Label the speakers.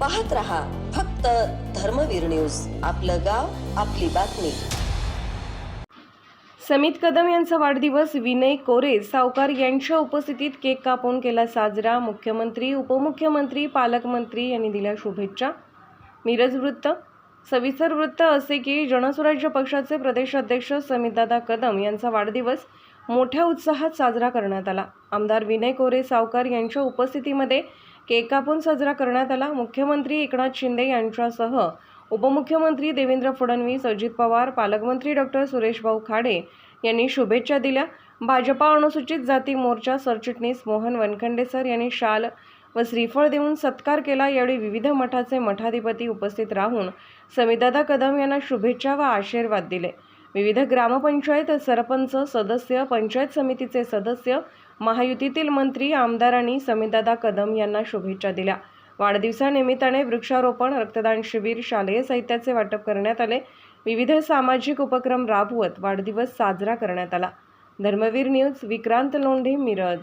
Speaker 1: पाहत रहा फक्त धर्मवीर न्यूज. आपलं गाव आपली बातमी.
Speaker 2: समित कदम यांचा वाढदिवस विनय कोरे सावकार यांच्या उपस्थितीत केक कापून केला साजरा. मुख्यमंत्री उपमुख्यमंत्री पालकमंत्री यांनी दिल्या शुभेच्छा. मिरज वृत्त. सविस्तर वृत्त असे की जनस्वराज्य पक्षाचे प्रदेशाध्यक्ष समितदादा कदम यांचा वाढदिवस मोठ्या उत्साहात साजरा करण्यात आला. आमदार विनय कोरे सावकार यांच्या उपस्थितीमध्ये केक कापून साजरा करण्यात आला. मुख्यमंत्री एकनाथ शिंदे यांच्यासह उपमुख्यमंत्री देवेंद्र फडणवीस अजित पवार पालकमंत्री डॉक्टर सुरेशभाऊ खाडे यांनी शुभेच्छा दिल्या. भाजपा अनुसूचित जाती मोर्चा सरचिटणीस मोहन वनखंडे सर यांनी शाल व श्रीफळ देऊन सत्कार केला. यावेळी विविध मठाचे मठाधिपती उपस्थित राहून समिदादा कदम यांना शुभेच्छा व आशीर्वाद दिले. विविध ग्रामपंचायत सरपंच सदस्य पंचायत समितीचे सदस्य महायुतीतील मंत्री आमदारांनी समीदादा कदम यांना शुभेच्छा दिल्या. वाढदिवसानिमित्ताने वृक्षारोपण रक्तदान शिबिर शालेय साहित्याचे वाटप करण्यात आले. विविध सामाजिक उपक्रम राबवत वाढदिवस साजरा करण्यात आला. धर्मवीर न्यूज विक्रांत लोंढे मिरज.